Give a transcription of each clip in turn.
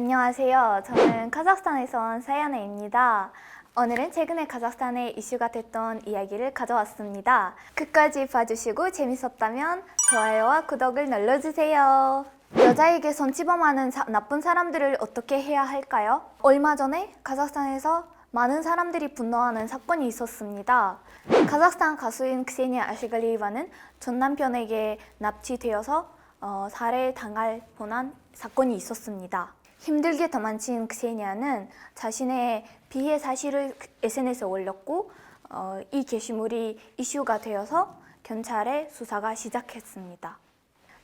안녕하세요. 저는 카자흐스탄에서 온 사야네입니다. 오늘은 최근에 카자흐스탄에 이슈가 됐던 이야기를 가져왔습니다. 끝까지 봐주시고 재밌었다면 좋아요와 구독을 눌러주세요. 여자에게 손찌범하는 사- 나쁜 사람들을 어떻게 해야 할까요? 얼마 전에 카자흐스탄에서 많은 사람들이 분노하는 사건이 있었습니다. 카자흐스탄 가수인 크세니아 아시갈리바는 전 남편에게 납치되어서 어, 살해당할 뻔한 사건이 있었습니다. 힘들게 도망친 크세니아는 자신의 비해 사실을 SNS에 올렸고 어, 이 게시물이 이슈가 되어서 경찰에 수사가 시작했습니다.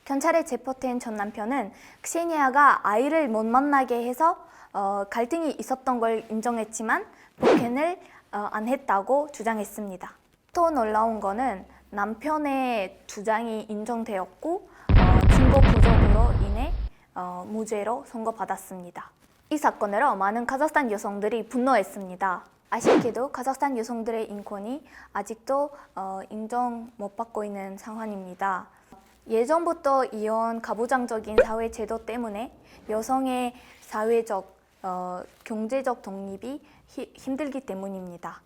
경찰에 체포된 전 남편은 크세니아가 아이를 못 만나게 해서 어, 갈등이 있었던 걸 인정했지만 폭행을 어, 안 했다고 주장했습니다. 또 놀라운 거는 남편의 주장이 인정되었고 어, 증거 부족으로 인해 어, 무죄로 선고받았습니다. 이 사건으로 많은 카자흐스탄 여성들이 분노했습니다. 아쉽게도 카자흐스탄 여성들의 인권이 아직도 어, 인정 못 받고 있는 상황입니다. 예전부터 이런 가부장적인 사회 제도 때문에 여성의 사회적, 어, 경제적 독립이 히- 힘들기 때문입니다.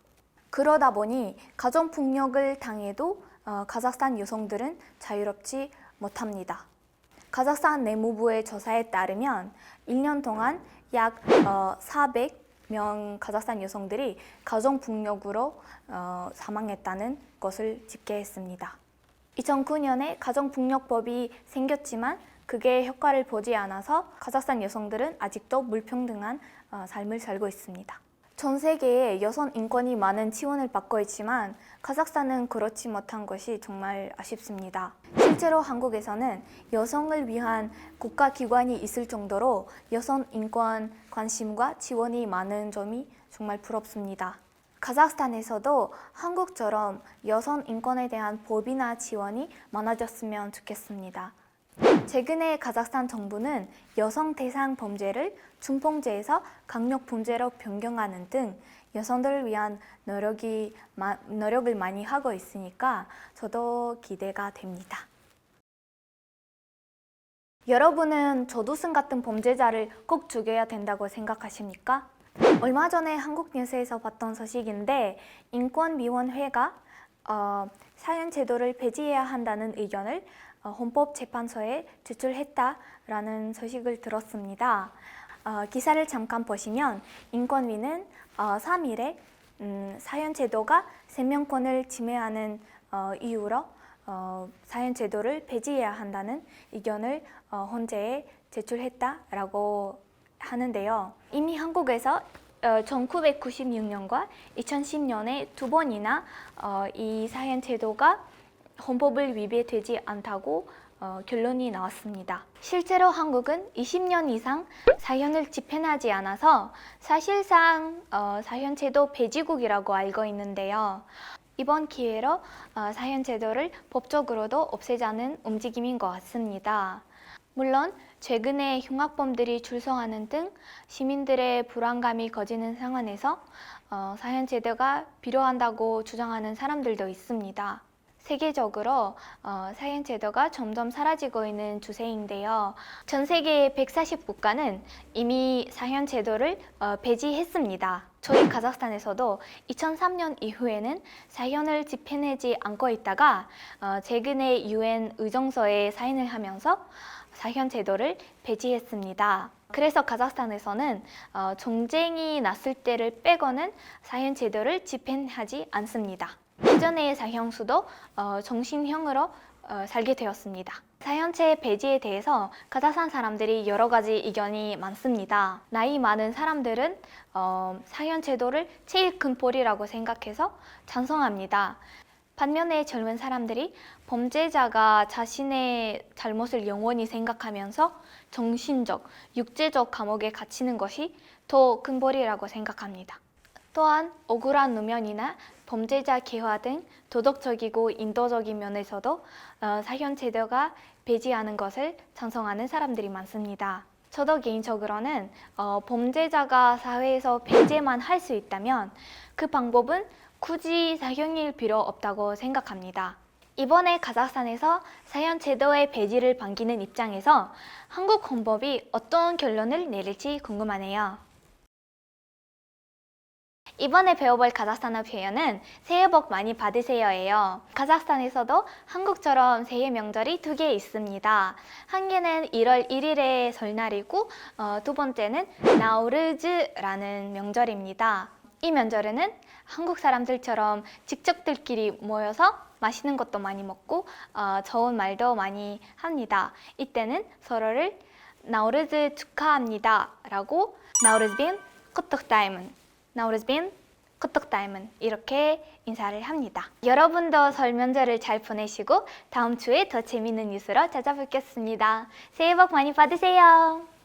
그러다 보니 가정 폭력을 당해도 어, 카자흐스탄 여성들은 자유롭지 못합니다. 카자흐스탄 내무부의 조사에 따르면 1년 동안 약 400명 카자흐스탄 여성들이 가정 폭력으로 어, 사망했다는 것을 집계했습니다. 2009년에 가정폭력법이 생겼지만 그게 효과를 보지 않아서 카자흐스탄 여성들은 아직도 불평등한 어, 삶을 살고 있습니다. 전 세계에 여성 인권이 많은 지원을 받고 있지만 카자흐스탄은 그렇지 못한 것이 정말 아쉽습니다. 실제로 한국에서는 여성을 위한 국가 기관이 있을 정도로 여성 인권 관심과 지원이 많은 점이 정말 부럽습니다. 카자흐스탄에서도 한국처럼 여성 인권에 대한 법이나 지원이 많아졌으면 좋겠습니다. 최근에 카자흐스탄 정부는 여성 대상 범죄를 중범죄에서 강력 범죄로 변경하는 등 여성들을 위한 노력이 마- 노력을 많이 하고 있으니까 저도 기대가 됩니다. 여러분은 조두순 같은 범죄자를 꼭 죽여야 된다고 생각하십니까? 얼마 전에 한국 뉴스에서 봤던 소식인데 인권위원회가 어, 사연 제도를 폐지해야 한다는 의견을 어, 헌법재판소에 제출했다라는 소식을 들었습니다. 어, 기사를 잠깐 보시면 인권위는 어, 3일에 음, 사연 제도가 생명권을 침해하는 어, 이유로 어, 사연 제도를 폐지해야 한다는 의견을 어, 헌재에 제출했다라고 하는데요. 이미 한국에서 어, 1996년과 2010년에 두 번이나 어, 이 사연 제도가 헌법을 위배되지 않다고 어, 결론이 나왔습니다. 실제로 한국은 20년 이상 사형을 집행하지 않아서 사실상 어, 사형제도 폐지국이라고 알고 있는데요. 이번 기회로 어, 사형제도를 법적으로도 없애자는 움직임인 것 같습니다. 물론 최근에 흉악범들이 출소하는 등 시민들의 불안감이 커지는 상황에서 어, 사형제도가 필요한다고 주장하는 사람들도 있습니다. 세계적으로 어, 사형제도가 점점 사라지고 있는 추세인데요. 전 세계 140국가는 이미 사형제도를 어, 폐지했습니다. 저희 카자흐스탄에서도 2003년 이후에는 사형을 집행하지 않고 있다가 어, 최근에 유엔 의정서에 사인을 하면서 사형 제도를 폐지했습니다. 그래서 카자흐스탄에서는 어, 전쟁이 났을 때를 빼고는 사형 제도를 집행하지 않습니다. 이전의 사형수도 어, 정신형으로 어, 살게 되었습니다. 사형제 폐지에 대해서 카자흐스탄 사람들이 여러 가지 의견이 많습니다. 나이 많은 사람들은 어, 사형 제도를 제일 큰 벌이라고 생각해서 찬성합니다. 반면에 젊은 사람들이 범죄자가 자신의 잘못을 영원히 생각하면서 정신적, 육체적 감옥에 갇히는 것이 더큰 벌이라고 생각합니다. 또한 억울한 누면이나 범죄자 개화 등 도덕적이고 인도적인 면에서도 어, 사형 제도가 배제하는 것을 찬성하는 사람들이 많습니다. 저도 개인적으로는 어, 범죄자가 사회에서 배제만 할 수 있다면 그 방법은 굳이 사형일 필요 없다고 생각합니다. 이번에 카자흐스탄에서 사연 제도의 폐지를 반기는 입장에서 한국 헌법이 어떤 결론을 내릴지 궁금하네요. 이번에 배워볼 카자흐스탄어 표현은 새해 복 많이 받으세요예요. 카자흐스탄에서도 한국처럼 새해 명절이 두 개 있습니다. 한 개는 1월 1일의 설날이고 어, 두 번째는 나우르즈라는 명절입니다. 이 명절에는 한국 사람들처럼 직접들끼리 모여서 맛있는 것도 많이 먹고 어, 좋은 말도 많이 합니다. 이때는 서로를 나우르즈 축하합니다 라고 나우르즈빈 코톡타임은 나우르즈빈 코톡타임은 이렇게 인사를 합니다. 여러분도 설 명절을 잘 보내시고 다음 주에 더 재밌는 뉴스로 찾아뵙겠습니다. 새해 복 많이 받으세요.